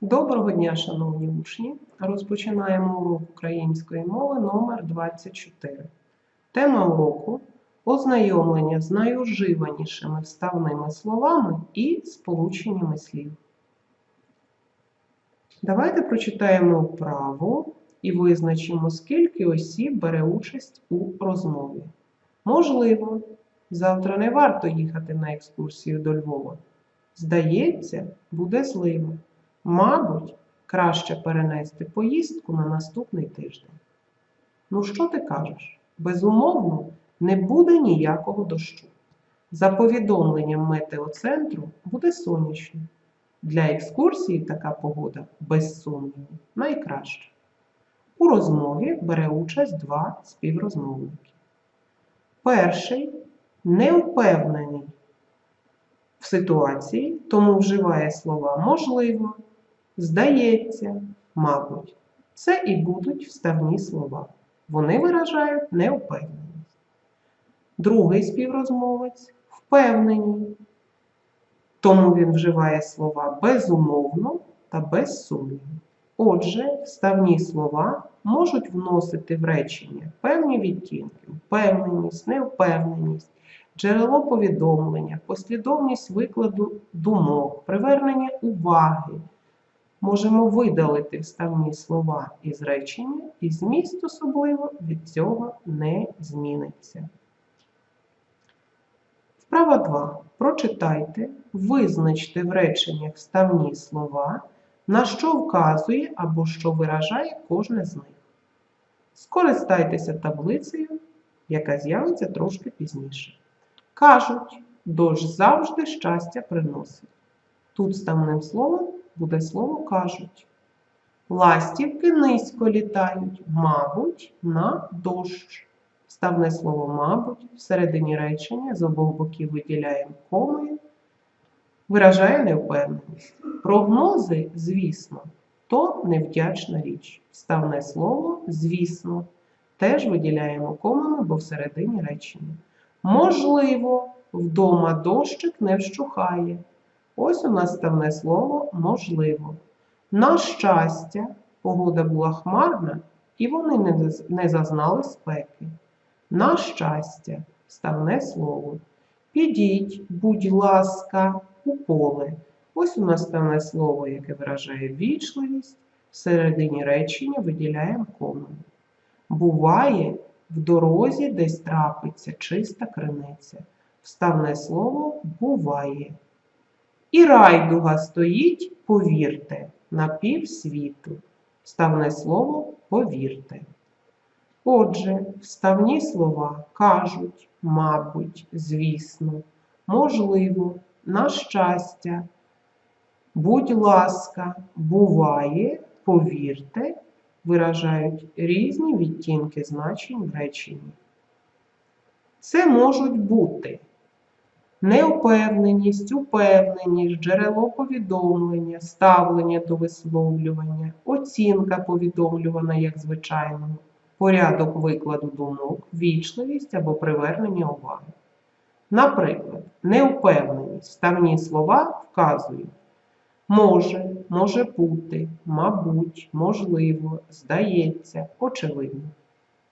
Доброго дня, шановні учні! Розпочинаємо урок української мови номер 24. Тема уроку ознайомлення з найуживанішими вставними словами і сполученнями слів. Давайте прочитаємо вправу і визначимо, скільки осіб бере участь у розмові. Можливо, завтра не варто їхати на екскурсію до Львова. Здається, буде злива. Мабуть, краще перенести поїздку на наступний тиждень. Ну, що ти кажеш? Безумовно, не буде ніякого дощу. За повідомленням метеоцентру буде сонячно. Для екскурсії така погода, без сумніву, найкраща. У розмові бере участь два співрозмовники. Перший не впевнений в ситуації, тому вживає слова можливо, здається, мабуть. Це і будуть вставні слова. Вони виражають неупевненість. Другий співрозмовець впевнений, тому він вживає слова безумовно та без. Отже, вставні слова можуть вносити в речення певні відтінки, впевненість, невпевненість, джерело повідомлення, послідовність викладу думок, привернення уваги. Можемо видалити вставні слова із речення, і зміст особливо від цього не зміниться. Вправа 2. Прочитайте, визначте в реченнях вставні слова, на що вказує або що виражає кожне з них. Скористайтеся таблицею, яка з'явиться трошки пізніше. Кажуть, дощ завжди щастя приносить. Тут ставним словом буде слово кажуть. Ластівки низько літають, мабуть, на дощ. Ставне слово, мабуть, всередині речення з обох боків виділяємо комою, виражає невпевненість. Прогнози, звісно, то невдячна річ. Ставне слово, звісно, теж виділяємо комами, бо всередині речення. Можливо, вдома дощик не вщухає. Ось у нас ставне слово можливо. На щастя, погода була хмарна, і вони не зазнали спеки. На щастя, ставне слово. Підіть, будь ласка, у поле. Ось у нас ставне слово, яке виражає вічливість. Всередині речення виділяємо комами. Буває, в дорозі десь трапиться чиста криниця. Вставне слово буває. І райдуга стоїть, повірте, на півсвіту. Вставне слово повірте. Отже, вставні слова кажуть, мабуть, звісно, можливо, на щастя, будь ласка, буває, повірте, виражають різні відтінки значень в реченні. Це можуть бути неупевненість, упевненість, джерело повідомлення, ставлення до висловлювання, оцінка повідомлювана як звичайного, порядок викладу думок, вічливість або привернення уваги. Наприклад, неупевненість ставні слова вказують може, може бути, мабуть, можливо, здається, очевидно.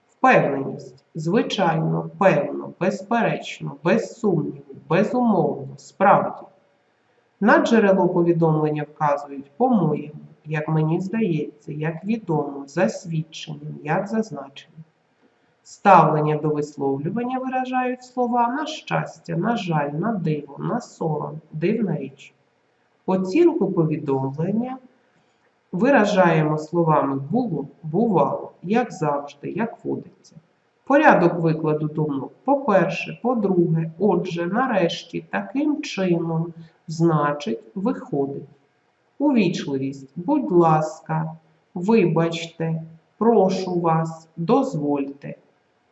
Впевненість, звичайно, певно, безперечно, без сумніву, безумовно, справді. На джерело повідомлення вказують по-моєму, як мені здається, як відомо, за свідченням, як зазначено. Ставлення до висловлювання виражають слова на щастя, на жаль, на диво, на сором, дивна річ. Оцінку повідомлення виражаємо словами було, бувало, як завжди, як водиться. Порядок викладу думок. По-перше, по-друге, отже, нарешті, таким чином, значить, виходить. Увічливість, будь ласка, вибачте, прошу вас, дозвольте.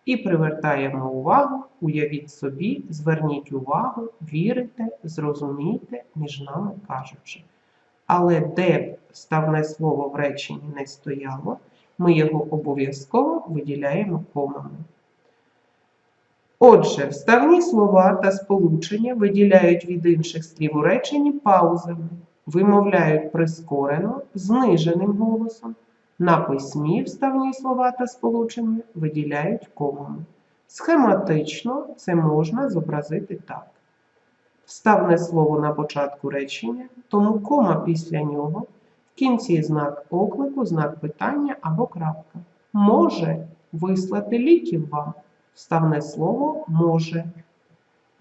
І привертаємо увагу, уявіть собі, зверніть увагу, вірите, зрозумійте, між нами кажучи. Але де б ставне слово в реченні не стояло, ми його обов'язково виділяємо комами. Отже, вставні слова та сполучення виділяють від інших слів у реченні паузами. вимовляють прискорено, зниженим голосом. На письмі вставні слова та сполучення виділяють комами. Схематично це можна зобразити так. Вставне слово на початку речення, тому кома після нього, в кінці знак оклику, знак питання або крапка. Може вислати ліків вам. Вставне слово може.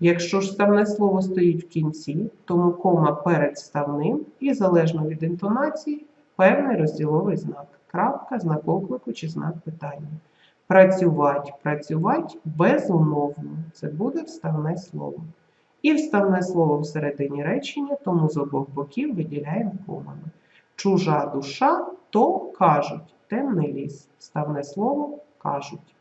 Якщо ж вставне слово стоїть в кінці, тому кома перед вставним і залежно від інтонації певний розділовий знак. Крапка, знак оклику чи знак питання. Працювати, працювати безумовно. Це буде вставне слово. І вставне слово всередині речення, тому з обох боків виділяємо комами. Чужа душа, то кажуть, темний ліс. Вставне слово кажуть.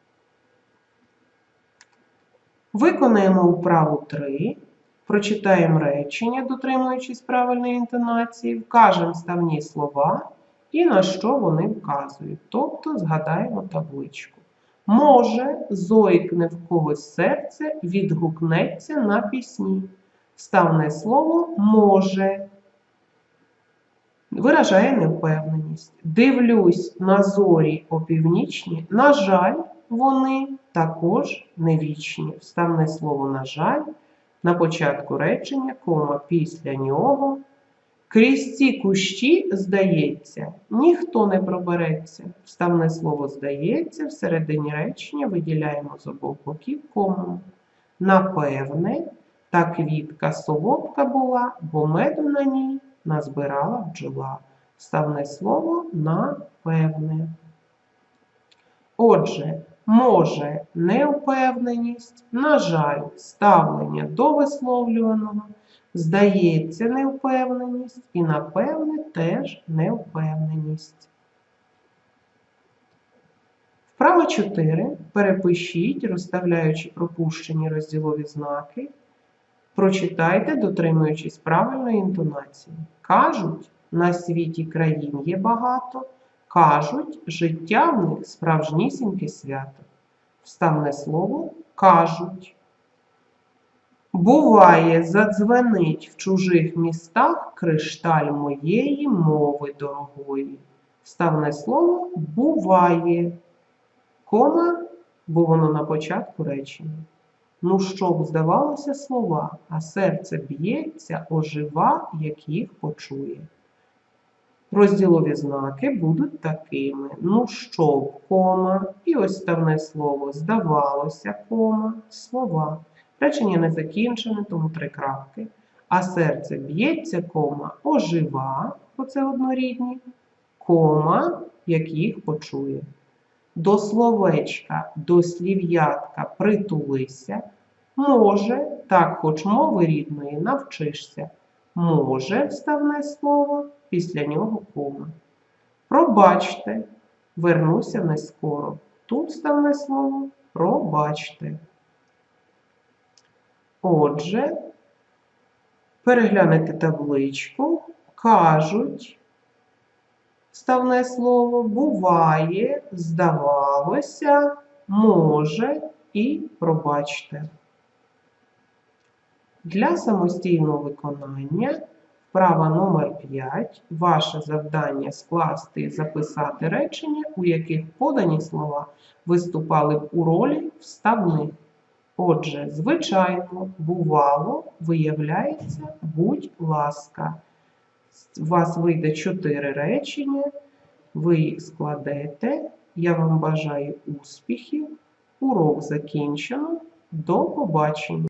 Виконаємо вправу 3. Прочитаємо речення, дотримуючись правильної інтонації, вкажемо вставні слова і на що вони вказують. Тобто згадаємо табличку. Може, зойкне в когось серце, відгукнеться на пісні. Вставне слово може. Виражає невпевненість. Дивлюсь на зорі опівнічні. На жаль, вони також не вічні. Вставне слово на жаль. На початку речення, кома після нього. Крізь ці кущі, здається, ніхто не пробереться. Вставне слово здається, всередині речення виділяємо з обох боків кому. Напевне, та квітка солодка була, бо меду на ній назбирала бджола. Вставне слово напевне. Отже, може неупевненість, на жаль, ставлення до висловлюваного, здається невпевненість і, напевне, теж невпевненість. Вправа 4. Перепишіть, розставляючи пропущені розділові знаки. Прочитайте, дотримуючись правильної інтонації. Кажуть, на світі країн є багато. Кажуть, життя в них справжнісіньке свято. Вставне слово кажуть. Буває, задзвенить в чужих містах кришталь моєї мови дорогої. Вставне слово буває. Кома, бо воно на початку речення. Ну, щоб здавалося слова, а серце б'ється, ожива, як їх почує. Розділові знаки будуть такими. Ну, щоб, кома, і ось ставне слово здавалося, кома, слова. Речення не закінчене, тому три крапки. А серце б'ється, кома, ожива, бо це однорідні, кома, як їх почує. До словечка, до слів'ятка притулися. Може, так хоч мови рідної навчишся. Може, вставне слово, після нього кома. Пробачте, вернуся не скоро. Тут вставне слово пробачте. Отже, переглянете табличку, кажуть, вставне слово буває, здавалося, може і пробачте. Для самостійного виконання вправа номер 5 ваше завдання скласти і записати речення, у яких подані слова виступали у ролі вставних. Отже, звичайно, бувало, виявляється, будь ласка. У вас вийде чотири речення, ви їх складете. Я вам бажаю успіхів. Урок закінчено. До побачення!